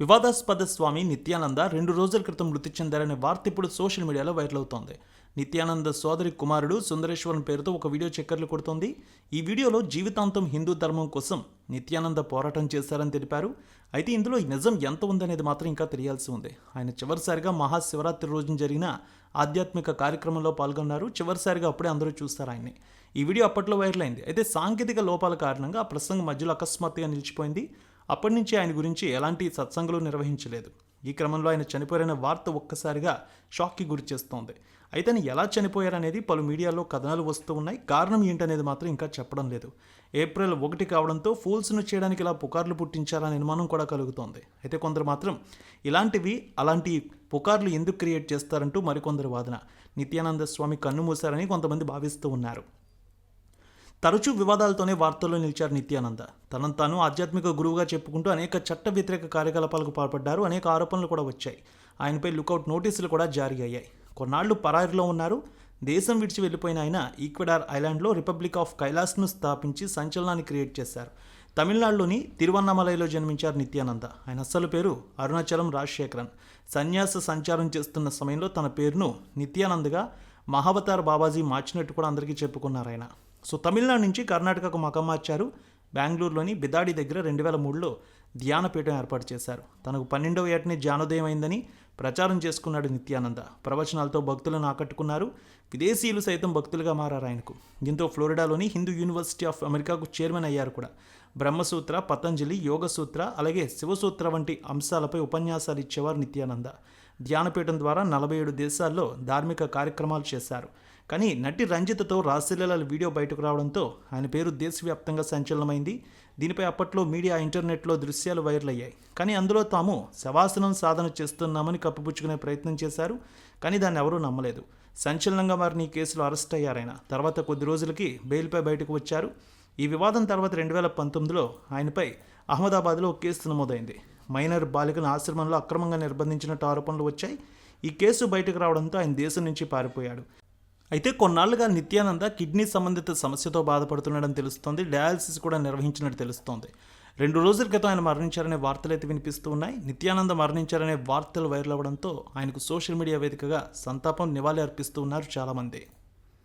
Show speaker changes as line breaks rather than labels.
వివాదాస్పద స్వామి నిత్యానంద రెండు రోజుల క్రితం మృతి చెందారనే వార్త ఇప్పుడు సోషల్ మీడియాలో వైరల్ అవుతోంది. నిత్యానంద సోదరి కుమారుడు సుందరేశ్వరన్ పేరుతో ఒక వీడియో చక్కర్లు కొడుతోంది. ఈ వీడియోలో జీవితాంతం హిందూ ధర్మం కోసం నిత్యానంద పోరాటం చేశారని తెలిపారు. అయితే ఇందులో నిజం ఎంత ఉందనేది మాత్రం ఇంకా తెలియాల్సి ఉంది. ఆయన చివరిసారిగా మహాశివరాత్రి రోజున జరిగిన ఆధ్యాత్మిక కార్యక్రమంలో పాల్గొన్నారు. చివరిసారిగా అప్పుడే అందరూ చూస్తారు ఆయన్ని. ఈ వీడియో అప్పట్లో వైరల్ అయింది. అయితే సాంకేతిక లోపాల కారణంగా ఆ ప్రసంగం మధ్యలో అకస్మాత్తుగా నిలిచిపోయింది. అప్పటి నుంచి ఆయన గురించి ఎలాంటి సత్సంగులు నిర్వహించలేదు. ఈ క్రమంలో ఆయన చనిపోయారనే వార్త ఒక్కసారిగా షాక్కి గురి చేస్తోంది. అయితే ఆయన ఎలా చనిపోయారనేది పలు మీడియాలో కథనాలు వస్తూ ఉన్నాయి. కారణం ఏంటనేది మాత్రం ఇంకా చెప్పడం లేదు. ఏప్రిల్ ఒకటి కావడంతో ఫూల్స్ను చేయడానికి ఇలా పుకార్లు పుట్టించారనే అనుమానం కూడా కలుగుతోంది. అయితే కొందరు మాత్రం ఇలాంటివి అలాంటి పుకార్లు ఎందుకు క్రియేట్ చేస్తారంటూ మరికొందరు వాదన. నిత్యానంద స్వామి కన్ను మూశారని కొంతమంది భావిస్తూ ఉన్నారు. తరచూ వివాదాలతోనే వార్తల్లో నిలిచారు నిత్యానంద. తనను తాను ఆధ్యాత్మిక గురువుగా చెప్పుకుంటూ అనేక చట్ట వ్యతిరేక కార్యకలాపాలకు పాల్పడ్డారు. అనేక ఆరోపణలు కూడా వచ్చాయి. ఆయనపై లుకౌట్ నోటీసులు కూడా జారీ అయ్యాయి. కొన్నాళ్ళు పరారిలో ఉన్నారు. దేశం విడిచి వెళ్ళిపోయిన ఆయన ఈక్వెడార్ ఐలాండ్లో రిపబ్లిక్ ఆఫ్ కైలాస్ను స్థాపించి సంచలనాన్ని క్రియేట్ చేశారు. తమిళనాడులోని తిరువన్నామలైలో జన్మించారు నిత్యానంద. ఆయన అసలు పేరు అరుణాచలం రాజశేఖరన్. సన్యాస సంచారం చేస్తున్న సమయంలో తన పేరును నిత్యానందగా మహావతార్ బాబాజీ మార్చినట్టు కూడా అందరికీ చెప్పుకున్నారు ఆయన. సో తమిళనాడు నుంచి కర్ణాటకకు మకం మార్చారు. బెంగళూరులోని బిదాడి దగ్గర రెండు వేల మూడులో ధ్యానపీఠం ఏర్పాటు చేశారు. తనకు పన్నెండవ ఏటనే జ్ఞానోదయం అయిందని ప్రచారం చేసుకున్నాడు నిత్యానంద. ప్రవచనాలతో భక్తులను ఆకట్టుకున్నారు. విదేశీయులు సైతం భక్తులుగా మారారు ఆయనకు. దీంతో ఫ్లోరిడాలోని హిందూ యూనివర్సిటీ ఆఫ్ అమెరికాకు చైర్మన్ అయ్యారు కూడా. బ్రహ్మసూత్ర పతంజలి యోగసూత్ర అలాగే శివసూత్ర వంటి అంశాలపై ఉపన్యాసాలు ఇచ్చేవారు నిత్యానంద. ధ్యానపీఠం ద్వారా నలభై ఏడు దేశాల్లో ధార్మిక కార్యక్రమాలు చేశారు. కానీ నటి రంజితతో రాసలీలల వీడియో బయటకు రావడంతో ఆయన పేరు దేశవ్యాప్తంగా సంచలనమైంది. దీనిపై అప్పట్లో మీడియా ఇంటర్నెట్లో దృశ్యాలు వైరల్ అయ్యాయి. కానీ అందులో తాము శవాసనం సాధన చేస్తున్నామని కప్పిపుచ్చుకునే ప్రయత్నం చేశారు కానీ దాన్ని ఎవరూ నమ్మలేదు. సంచలనంగా మారిన ఈ కేసులో అరెస్ట్ అయ్యారాయన. తర్వాత కొద్ది రోజులకి బెయిల్పై బయటకు వచ్చారు. ఈ వివాదం తర్వాత రెండు వేల పంతొమ్మిదిలో ఆయనపై అహ్మదాబాద్లో ఒక కేసు నమోదైంది. మైనర్ బాలికను ఆశ్రమంలో అక్రమంగా నిర్బంధించినట్టు ఆరోపణలు వచ్చాయి. ఈ కేసు బయటకు రావడంతో ఆయన దేశం నుంచి పారిపోయాడు. అయితే కొన్నాళ్ళుగా నిత్యానంద కిడ్నీ సంబంధిత సమస్యతో బాధపడుతున్నాడని తెలుస్తోంది. డయాలసిస్ కూడా నిర్వహించినట్టు తెలుస్తోంది. రెండు రోజుల క్రితం ఆయన మరణించారనే వార్తలు అయితే వినిపిస్తూ ఉన్నాయి. నిత్యానంద మరణించారనే వార్తలు వైరల్ అవ్వడంతో ఆయనకు సోషల్ మీడియా వేదికగా సంతాపం నివాళి అర్పిస్తూ ఉన్నారు చాలామంది.